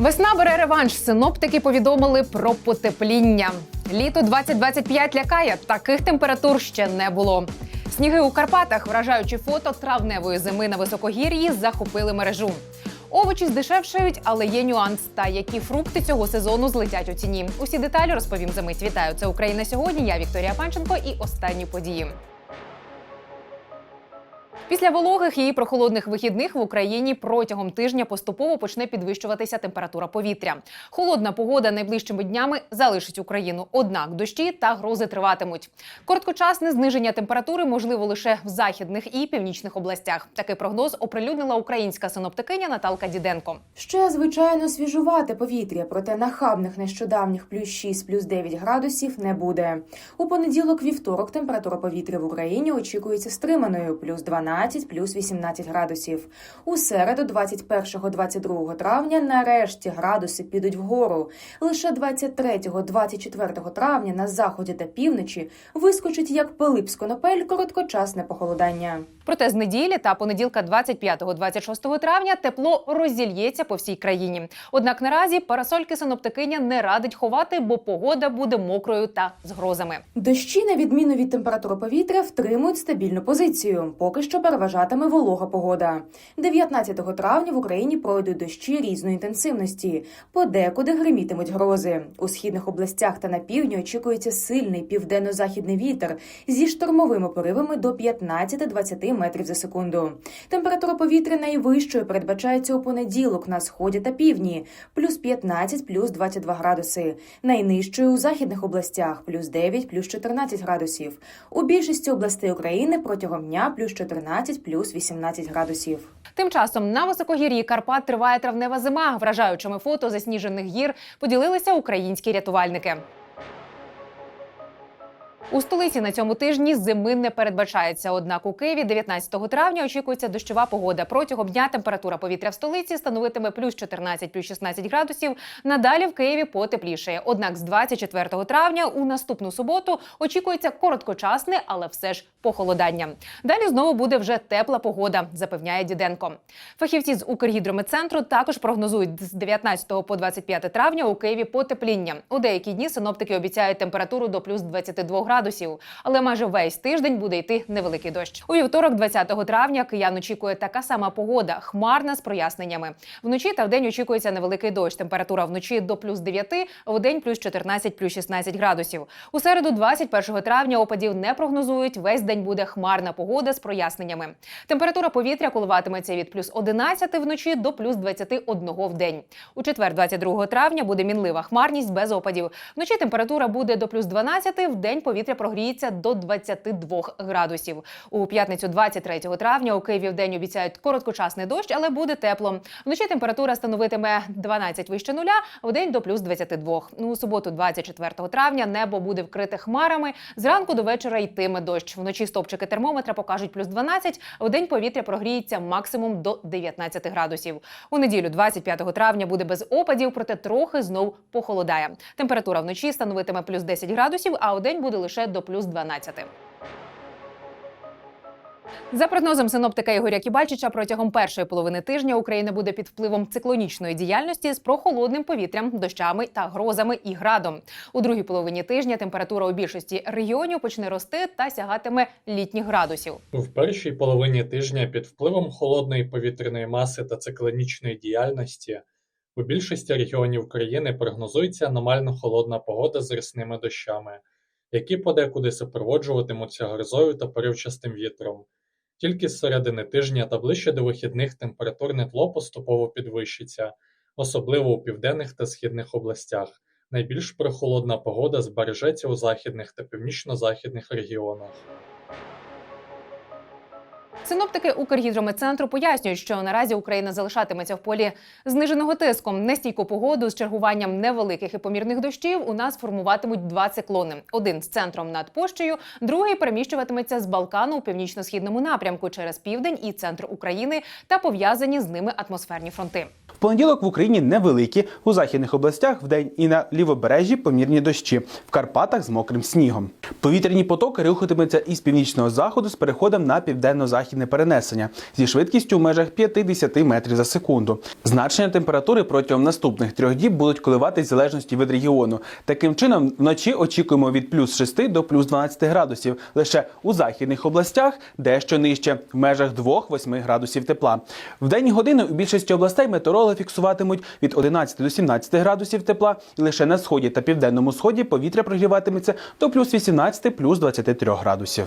Весна бере реванш. Синоптики повідомили про потепління. Літо 2025 лякає. Таких температур ще не було. Сніги у Карпатах, вражаючи фото травневої зими на високогір'ї, захопили мережу. Овочі здешевшають, але є нюанс. Та які фрукти цього сезону злетять у ціні. Усі деталі розповім за мить. Вітаю. Це Україна сьогодні. Я Вікторія Панченко і останні події. Після вологих і прохолодних вихідних в Україні протягом тижня поступово почне підвищуватися температура повітря. Холодна погода найближчими днями залишить Україну. Однак дощі та грози триватимуть. Короткочасне зниження температури можливо лише в західних і північних областях. Такий прогноз оприлюднила українська синоптикиня Наталка Діденко. Ще звичайно свіжувате повітря, проте нахабних нещодавніх плюс 6, плюс 9 градусів не буде. У понеділок, вівторок, температура повітря в Україні очікується стриманою плюс 12, плюс 18 градусів. У середу, 21-22 травня, нарешті градуси підуть вгору. Лише 23-24 травня на заході та півночі вискочить як пилип з конопель короткочасне похолодання. Проте з неділі та понеділка 25-26 травня тепло розільється по всій країні. Однак наразі парасольки синоптикиня не радить ховати, бо погода буде мокрою та з грозами. Дощі, на відміну від температури повітря, втримують стабільну позицію. Поки що переважатиме волога погода. 19 травня в Україні пройдуть дощі різної інтенсивності. Подекуди гримітимуть грози. У східних областях та на півдні очікується сильний південно-західний вітер зі штормовими поривами до 15-20 метрів за секунду. Температура повітря найвищою передбачається у понеділок на сході та півдні плюс 15, плюс 22 градуси. Найнижчою у західних областях плюс 9, плюс 14 градусів. У більшості областей України протягом дня плюс 14, плюс 18 градусів. Тим часом на високогір'ї Карпат триває травнева зима. Вражаючими фото засніжених гір поділилися українські рятувальники. У столиці на цьому тижні зими не передбачається. Однак у Києві 19 травня очікується дощова погода. Протягом дня температура повітря в столиці становитиме плюс 14, плюс 16 градусів. Надалі в Києві потеплішає. Однак з 24 травня у наступну суботу очікується короткочасне, але все ж похолодання. Далі знову буде вже тепла погода, запевняє Діденко. Фахівці з Укргідрометцентру також прогнозують з 19 по 25 травня у Києві потепління. У деякі дні синоптики обіцяють температуру до плюс 22 градусів, але майже весь тиждень буде йти невеликий дощ. У вівторок, 20 травня, киян очікує така сама погода, хмарна з проясненнями. Вночі та вдень очікується невеликий дощ. Температура вночі до плюс 9, вдень плюс 14, плюс 16 градусів. У середу, 21 травня, опадів не прогнозують. Весь день буде хмарна погода з проясненнями. Температура повітря коливатиметься від плюс 11 вночі до плюс 21 в день. У четвер, 22 травня, буде мінлива хмарність без опадів. Вночі температура буде до плюс 12, в день повітря прогріється до 22 градусів. У п'ятницю, 23 травня, у Києві в день обіцяють короткочасний дощ, але буде тепло. Вночі температура становитиме 12 вище нуля, в день до плюс 22. Ну, У суботу, 24 травня, небо буде вкрите хмарами. Зранку до вечора йтиме дощ. Вночі стопчики термометра покажуть плюс 12, в день повітря прогріється максимум до 19 градусів. У неділю, 25 травня, буде без опадів, проте трохи знов похолодає. Температура вночі становитиме плюс 10 градусів, а у день буде лише до плюс 12. За прогнозом синоптика Ігоря Кібальчича, протягом першої половини тижня Україна буде під впливом циклонічної діяльності з прохолодним повітрям, дощами та грозами і градом. У другій половині тижня температура у більшості регіонів почне рости та сягатиме літніх градусів. В першій половині тижня під впливом холодної повітряної маси та циклонічної діяльності у більшості регіонів країни прогнозується аномально холодна погода з рясними дощами, які подекуди супроводжуватимуться грозою та поривчастим вітром. Тільки з середини тижня та ближче до вихідних температурне тло поступово підвищиться, особливо у південних та східних областях. Найбільш прохолодна погода збережеться у західних та північно-західних регіонах. Синоптики Укргідрометцентру пояснюють, що наразі Україна залишатиметься в полі зниженого тиску. Нестійку погоду з чергуванням невеликих і помірних дощів у нас формуватимуть два циклони: один з центром над Польщею, другий переміщуватиметься з Балкану у північно-східному напрямку через південь і центр України та пов'язані з ними атмосферні фронти. Понеділок в Україні невеликі, у західних областях вдень і на лівобережжі помірні дощі, в Карпатах з мокрим снігом. Повітряні потоки рухатимуться із північного заходу з переходом на південно-західне перенесення зі швидкістю в межах 50 метрів за секунду. Значення температури протягом наступних трьох діб будуть коливатись в залежності від регіону. Таким чином, вночі очікуємо від плюс 6 до плюс 12 градусів. Лише у західних областях дещо нижче, в межах 2-8 градусів тепла. В денні години у більшості областей метеорологи фіксуватимуть від 11 до 17 градусів тепла, і лише на сході та південному сході повітря прогріватиметься до плюс 18 плюс 23 градусів.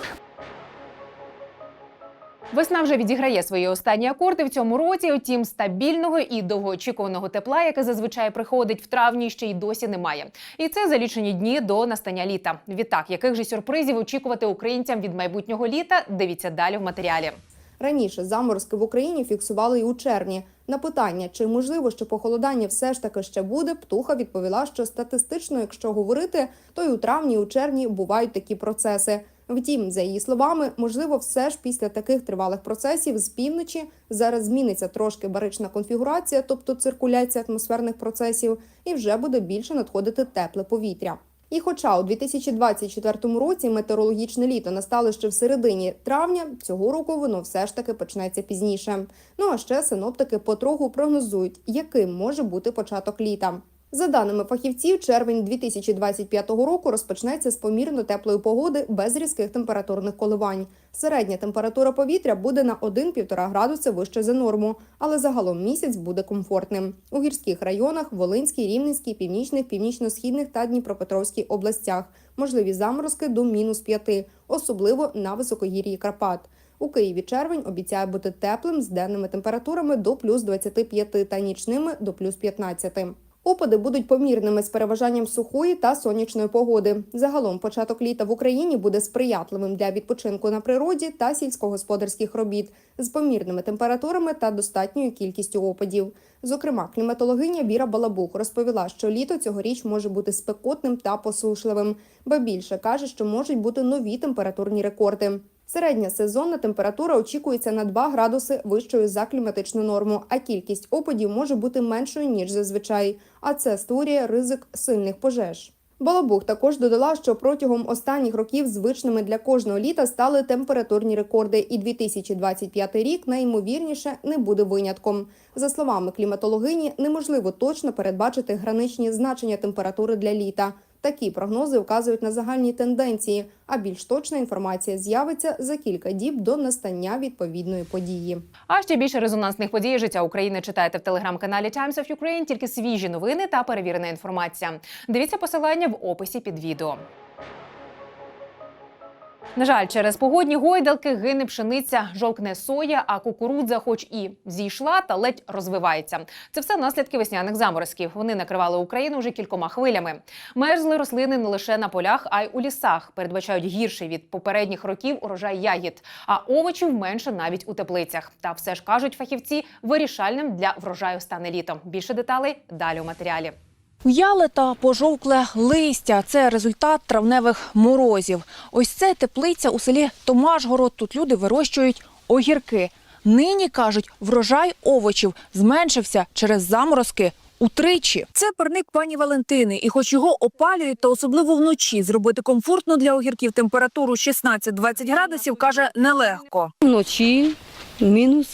Весна вже відіграє свої останні акорди в цьому році. Утім, стабільного і довгоочікуваного тепла, яке зазвичай приходить в травні, ще й досі немає. І це за лічені дні до настання літа. Відтак, яких же сюрпризів очікувати українцям від майбутнього літа? Дивіться далі в матеріалі. Раніше заморозки в Україні фіксували і у червні. На питання, чи можливо, що похолодання все ж таки ще буде, птуха відповіла, що статистично, якщо говорити, то й у травні, і у червні бувають такі процеси. Втім, за її словами, можливо, все ж після таких тривалих процесів з півночі зараз зміниться трошки барична конфігурація, тобто циркуляція атмосферних процесів, і вже буде більше надходити тепле повітря. І хоча у 2024 році метеорологічне літо настало ще в середині травня, цього року воно все ж таки почнеться пізніше. Ну а ще синоптики потроху прогнозують, яким може бути початок літа. За даними фахівців, червень 2025 року розпочнеться з помірно теплої погоди без різких температурних коливань. Середня температура повітря буде на 1-1,5 градуси вище за норму, але загалом місяць буде комфортним. У гірських районах Волинській, Рівненській, Північних, Північно-Східних та Дніпропетровській областях можливі заморозки до мінус 5, особливо на високогір'ї Карпат. У Києві червень обіцяє бути теплим з денними температурами до плюс 25 та нічними до плюс 15. Опади будуть помірними з переважанням сухої та сонячної погоди. Загалом початок літа в Україні буде сприятливим для відпочинку на природі та сільськогосподарських робіт з помірними температурами та достатньою кількістю опадів. Зокрема, кліматологиня Віра Балабух розповіла, що літо цьогоріч може бути спекотним та посушливим, ба більше каже, що можуть бути нові температурні рекорди. Середня сезонна температура очікується на 2 градуси вищою за кліматичну норму, а кількість опадів може бути меншою ніж зазвичай. А це створює ризик сильних пожеж. Балабух також додала, що протягом останніх років звичними для кожного літа стали температурні рекорди, і 2025 рік найімовірніше не буде винятком. За словами кліматологині, неможливо точно передбачити граничні значення температури для літа. Такі прогнози вказують на загальні тенденції, а більш точна інформація з'явиться за кілька діб до настання відповідної події. А ще більше резонансних подій життя України читайте в телеграм-каналі Times of Ukraine. Тільки свіжі новини та перевірена інформація. Дивіться посилання в описі під відео. На жаль, через погодні гойдалки гине пшениця, жовкне соя, а кукурудза, хоч і зійшла, та ледь розвивається. Це все наслідки весняних заморозків. Вони накривали Україну вже кількома хвилями. Мерзли рослини не лише на полях, а й у лісах. Передбачають гірший від попередніх років урожай ягід, а овочів менше навіть у теплицях. Та все ж кажуть фахівці, вирішальним для врожаю стане літо. Більше деталей далі у матеріалі. В'яле та пожовкле листя це результат травневих морозів. Ось це теплиця у селі Томашгород. Тут люди вирощують огірки. Нині кажуть, врожай овочів зменшився через заморозки утричі. Це парник пані Валентини, і хоч його опалюють, та особливо вночі зробити комфортно для огірків температуру 16-20 градусів, каже, нелегко. Вночі мінус,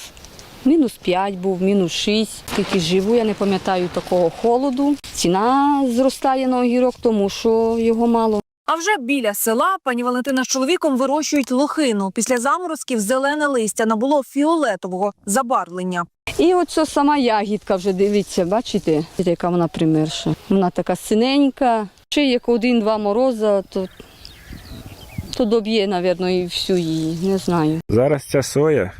мінус 5 був, мінус 6. Тільки живу, я не пам'ятаю такого холоду. Ціна зростає на огірок, тому що його мало. А вже біля села пані Валентина з чоловіком вирощують лохину. Після заморозків зелене листя набуло фіолетового забарвлення. І оця сама ягідка вже дивіться, бачите, яка вона примерша. Вона така синенька. Ще як один-два мороза, то, то доб'є, мабуть, і всю її. Не знаю. Зараз ця соя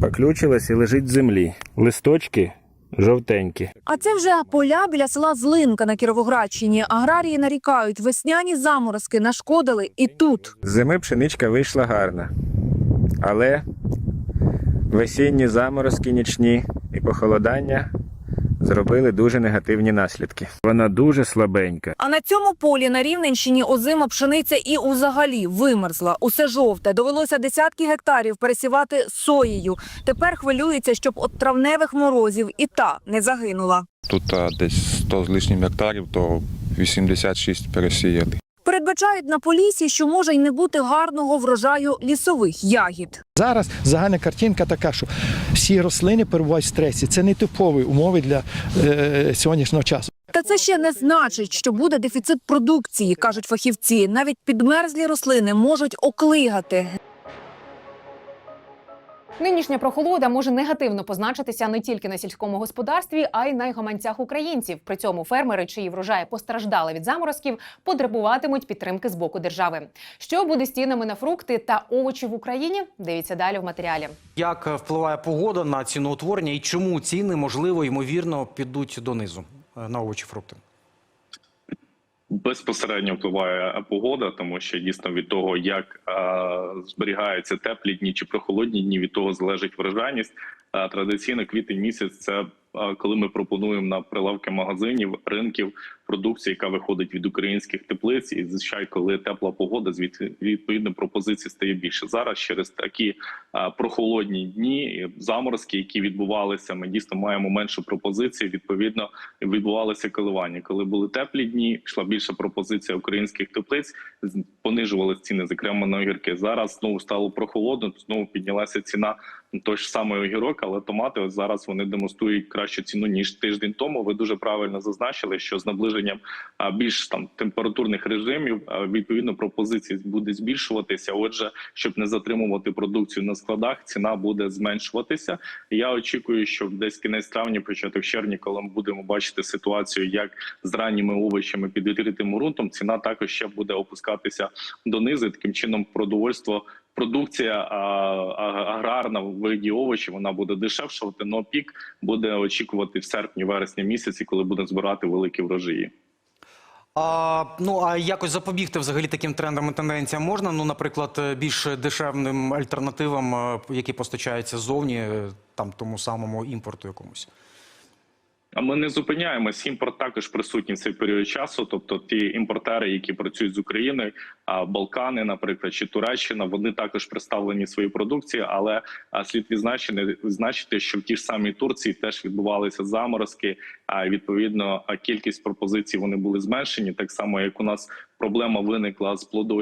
поключилась і лежить в землі. Листочки жовтенькі. А це вже поля біля села Злинка на Кіровоградщині. Аграрії нарікають, весняні заморозки нашкодили і тут. З Зими пшеничка вийшла гарна. Але весінні заморозки нічні і похолодання зробили дуже негативні наслідки. Вона дуже слабенька. А на цьому полі на Рівненщині озима пшениця і узагалі вимерзла. Усе жовте. Довелося десятки гектарів пересівати соєю. Тепер хвилюється, щоб от травневих морозів і та не загинула. Тут а, десь 100 з лишнім гектарів, то 86 пересіяли. Передбачають на полісі, що може й не бути гарного врожаю лісових ягід. Зараз загальна картинка така, що всі рослини перебувають в стресі. Це не типові умови для е, сьогоднішнього часу. Та це ще не значить, що буде дефіцит продукції, кажуть фахівці. Навіть підмерзлі рослини можуть оклигати. Нинішня прохолода може негативно позначитися не тільки на сільському господарстві, а й на гаманцях українців. При цьому фермери, чиї врожаї постраждали від заморозків, потребуватимуть підтримки з боку держави. Що буде з цінами на фрукти та овочі в Україні? Дивіться далі в матеріалі. Як впливає погода на ціноутворення і чому ціни, можливо, ймовірно, підуть донизу е, на овочі фрукти? Безпосередньо впливає погода, тому що дійсно від того, як е, зберігаються теплі дні чи прохолодні дні, від того залежить врожайність. Е, традиційно квітень місяць це е, коли ми пропонуємо на прилавки магазинів, ринків продукцію, яка виходить від українських теплиць, і звичайно, коли тепла погода, відповідно пропозицій стає більше. Зараз через такі прохолодні дні, заморозки, які відбувалися, ми дійсно маємо менше пропозицій. Відповідно, відбувалися коливання. Коли були теплі дні, йшла більша пропозиція українських теплиць, понижували ціни, зокрема на огірки. Зараз знову стало прохолодно, знову піднялася ціна на той ж самий огірок, але томати ось зараз вони демонструють кращу ціну ніж тиждень тому. Ви дуже правильно зазначили, що з наближенням а, більш там температурних режимів відповідно пропозиції буде збільшуватися. Отже, щоб не затримувати продукцію на складах, ціна буде зменшуватися. Я очікую, що десь кінець травня, початок червня, коли ми будемо бачити ситуацію, як з ранніми овочами під відкритим ґрунтом, ціна також ще буде опускатися донизу. Таким чином, продовольство. Продукція аграрна в виді овочів вона буде дешевшувати, але пік буде очікувати в серпні-вересні місяці, коли буде збирати великі врожаї. А, ну а якось запобігти взагалі таким трендам і тенденціям можна? Ну, наприклад, е, більш дешевним альтернативам, е, які постачаються ззовні, е, там тому самому імпорту якомусь. А ми не зупиняємось. Імпорт також присутній в цей період часу. Тобто, ті імпортери, які працюють з Україною, Балкани, наприклад, чи Туреччина, вони також представлені свої продукції, але слід відзначити, відзначити, що в ті ж самій Турції теж відбувалися заморозки. А відповідно, кількість пропозицій вони були зменшені, так само як у нас проблема виникла з плодо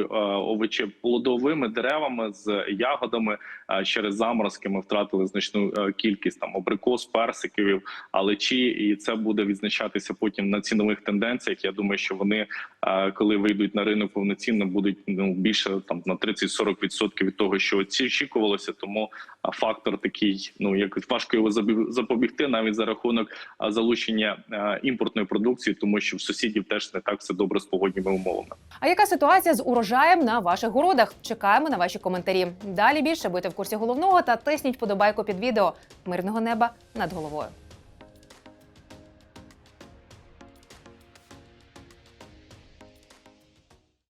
овочі плодовими деревами з ягодами. Через заморозки ми втратили значну е, кількість там абрикос, персиків, алечі, і це буде відзначатися потім на цінових тенденціях. Я думаю, що вони, е, коли вийдуть на ринок повноцінно, будуть ну більше там на 30-40% від того, що очікувалося. Тому фактор такий, ну якось важко його запобігти, навіть за рахунок залучення е, імпортної продукції, тому що в сусідів теж не так все добре з погодніми умовами. А яка ситуація з урожаєм на ваших городах? Чекаємо на ваші коментарі. Далі більше будьте в курсі головного та тисніть подобайку під відео. Мирного неба над головою.